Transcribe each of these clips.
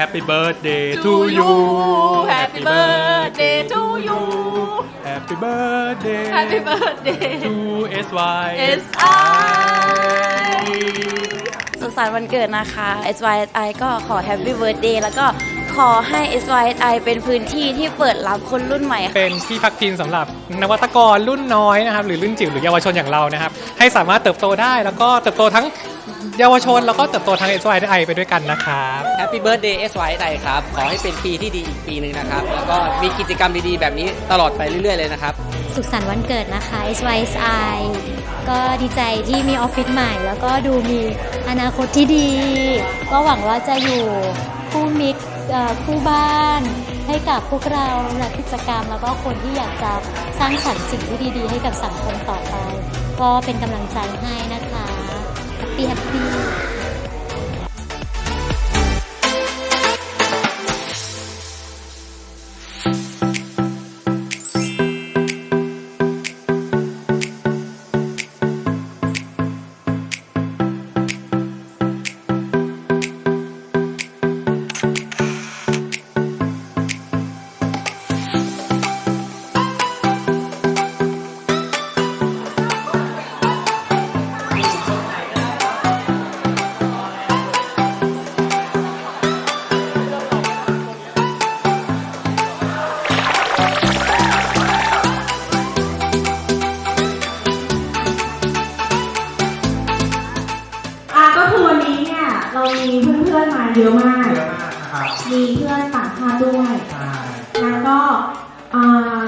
Happy birthday to you Happy birthday to you Happy birthday Happy birthday to SY S I สุขสันต์วันเกิดนะคะ SYSI ก็ขอ Happy Birthday แล้วก็ ขอให้ SYSI เป็นพื้นที่ที่เปิดรับคนรุ่นใหม่ค่ะ เป็นที่พักพิงสำหรับนวัตกรรุ่นน้อยนะครับหรือรุ่นจิ๋วหรือเยาวชนอย่างเรานะครับให้สามารถเติบโตได้แล้วก็เติบโตทั้งเยาวชน แล้วก็เติบโตทั้ง s y i ไปด้วยกันนะครับ แฮปปี้เบิร์ดเดย์เอสไวไครับ ขอให้เป็นปีที่ดีอีกปีหนึ่งนะครับ แล้วก็มีกิจกรรมดีๆ แบบนี้ตลอดไปเรื่อยๆเลยนะครับ สุขสันต์วันเกิดนะคะ SYSI ก็ดีใจที่มีออฟฟิศใหม่ แล้วก็ดูมีอนาคตที่ดี ก็หวังว่าจะอยู่คู่มิตรเอ่อ คู่บ้านให้กับพวกเรานักกิจกรรม แล้วก็คนที่อยากจะสร้างสรรค์สิ่งที่ดีๆ ให้กับสังคมต่อไป ก็เป็นกำลังใจให้นะคะแฮปปี้แฮปปี้ มีเพื่อนๆมาเยอะมากมีเพื่อนต่างชาติด้วยแล้วก็อ่า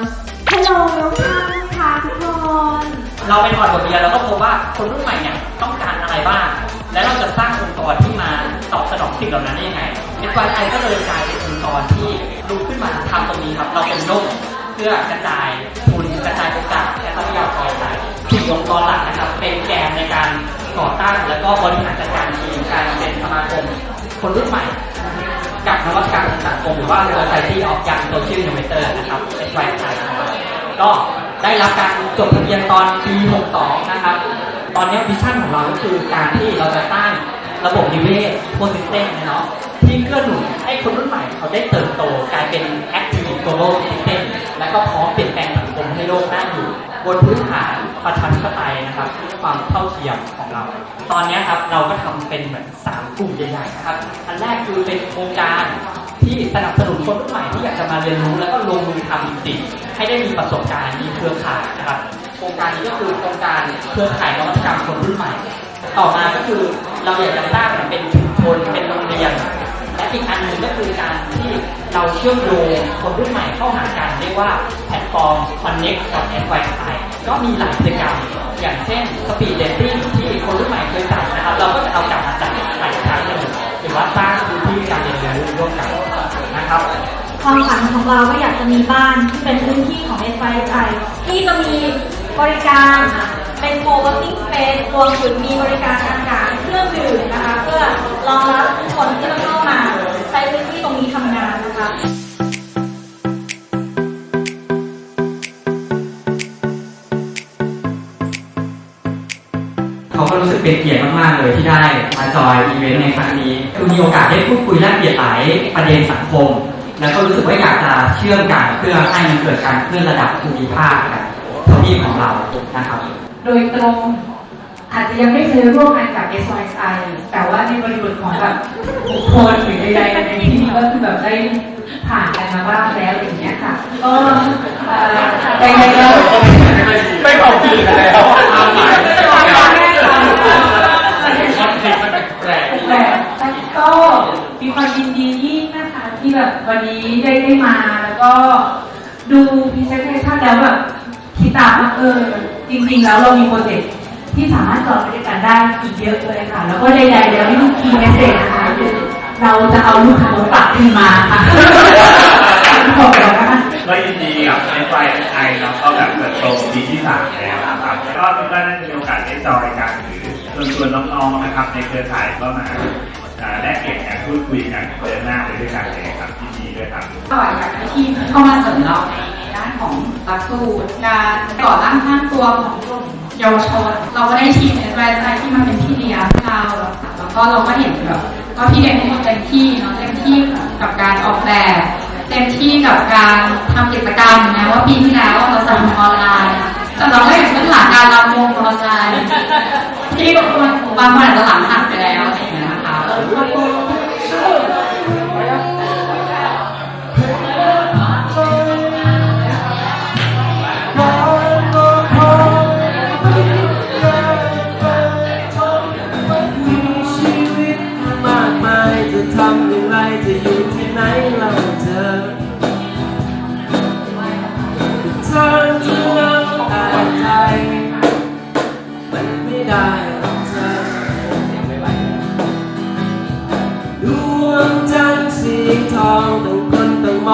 ฮัลโหลเวลคัมค่ะทุกคนเราไปถอดบทเรียนเราก็พบว่าคนรุ่นใหม่เนี่ยต้องการอะไรบ้าง และเราจะสร้างองค์กรที่มาตอบสนองสิ่งเหล่านั้นได้ยังไง SYI ก็เลยกลายเป็นองค์กรที่ลุกขึ้นมาทำตรงนี้ครับ เราเป็นโลกเพื่อกระจายทุนกระจายโอกาสและทรัพยากรไปสี่องค์กรหลักนะครับเป็นแกนในการ ก่อตั้งและก็บริหารจัดการทีมการเป็นสมาคมคนรุ่นใหม่ กับนวัตกรรมทางสังคมหรือว่า Society of Young Social Innovator นะครับ SYI ของเราก็ได้รับการจดทะเบียนตอนปี 62 นะครับ ตอนนี้วิชั่นของเราก็คือการที่เราจะสร้างระบบนิเวศโ o ซิสเต็มเนาะที่เกื้อหนุนให้คนรุ่นใหม่เขาได้เติบโตกลายเป็น Active Global Citizen และก็พร้อมเปลี่ยนแปลงสังคมให้โลกน่าอยู่ บนพื้นฐาน ประชาธิปไตยนะครับความเท่าเทียมของเรา ตอนนี้ครับเราก็ทำเป็นเหมือน3กลุ่มใหญ่ๆนะครับอันแรกคือเป็นโครงการที่สนับสนุนคนรุ่นใหม่ที่อยากจะมาเรียนรู้แล้วก็ลงมือทำจริงๆให้ได้มีประสบการณ์มีเครือข่ายนะครับ โครงการนี้ก็คือโครงการเครือข่ายนวัตกรรมคนรุ่นใหม่ ต่อมาก็คือเราอยากจะสร้างเป็นชุมชน เราเชื่อมโยงคนรุ่นใหม่เข้าหากันเรียกว่าแพลตฟอร์ม Connect กับ NYI ก็มีหลายกิจกรรม อย่างเช่น Speed Dating ที่คนรุ่นใหม่เคยจัดนะครับ เราก็จะเอากลับมาจัดอีกครั้งหนึ่งหรือว่าสร้างพื้นที่การเรียนรู้ร่วมกันนะครับความฝันของเราก็อยากจะมีบ้านที่เป็นพื้นที่ของ s อ i ที่จะมีบริการเป็น co-working space รวมถึงมีบริการอาหารเครื่องดื่มนะคะ เพื่อรองรับทุกคนที่ เขาก็รู้สึกเป็นเกียรติมากๆเลยที่ได้มาจอยอีเวนต์ในครั้งนี้คือมีโอกาสได้พูดคุยแลกเปลี่ยนหลายประเด็นสังคม แล้วก็รู้สึกว่าอยากจะเชื่อมกันเพื่อให้มันเกิดการเคลื่อนระดับภูมิภาคกับทวีปของเรานะครับ โดยตรงอาจจะยังไม่เคยร่วมงานกับ SYSI แต่ว่าในบริบทของแบบบุคคลหรือใดๆในที่นี้ก็คือแบบได้ผ่านกันมาบ้างแล้วอย่างเงี้ยค่ะ ก็เอ่อใดๆก็ไม่บอกผิดแล้ว แต่ก็มีความยินดียิ่งนะคะ ที่ แบบวันนี้ได้ได้มาแล้วก็ดูพรีเซนเทชันแล้วแบบคิดตามว่าเออจริงๆแล้วเรามีโปรเจกต์ที่สามารถจอดไปด้วยกันได้อีกเยอะเลยค่ะ แล้วก็ใดๆแล้วนี่คีย์เมสเซจนะคะเราจะเอาลูกค้าเรากลับคืนมาค่ะขอบคุณนะคะก็ยินดีกับ s y i เนาะก็แบบเปิดโตปีที่สามแล้วนะครับแล้วก็ทุกท่านได้มีโอกาสได้จอยกันหรือชวนชวนน้องๆนะครับในเครือข่ายก็มาแลกเปลี่ยนกันพูดคุยกันเดินหน้าไปด้วยกันเลยครับ ครับก็อยากให้ทีมเข้ามาเสริมเราในด้านของหลักสูตรการก่อร่างท่างตัวของกลุ่มเยาวชน เราก็ได้ทีมเอสไอที่มาเป็นพี่เลี้ยงเราแล้วก็เราก็เห็นแบบก็พี่เดงทุกคนเต็มที่เนาะเต็มที่กับการออกแบบเต็มที่กับการทำกิจกรรมนะว่าปีที่แล้วเราสั่งออนไลน์แต่เราก็เห็นเบื้อหลังการรำวงออนไลน์ที่บางคนอาจจะหลัง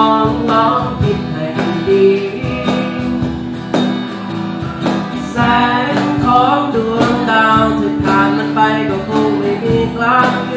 องมองคิดให้ดี แสงของดวงดาวจะผ่านมันไปก็คงไม่มีกลาง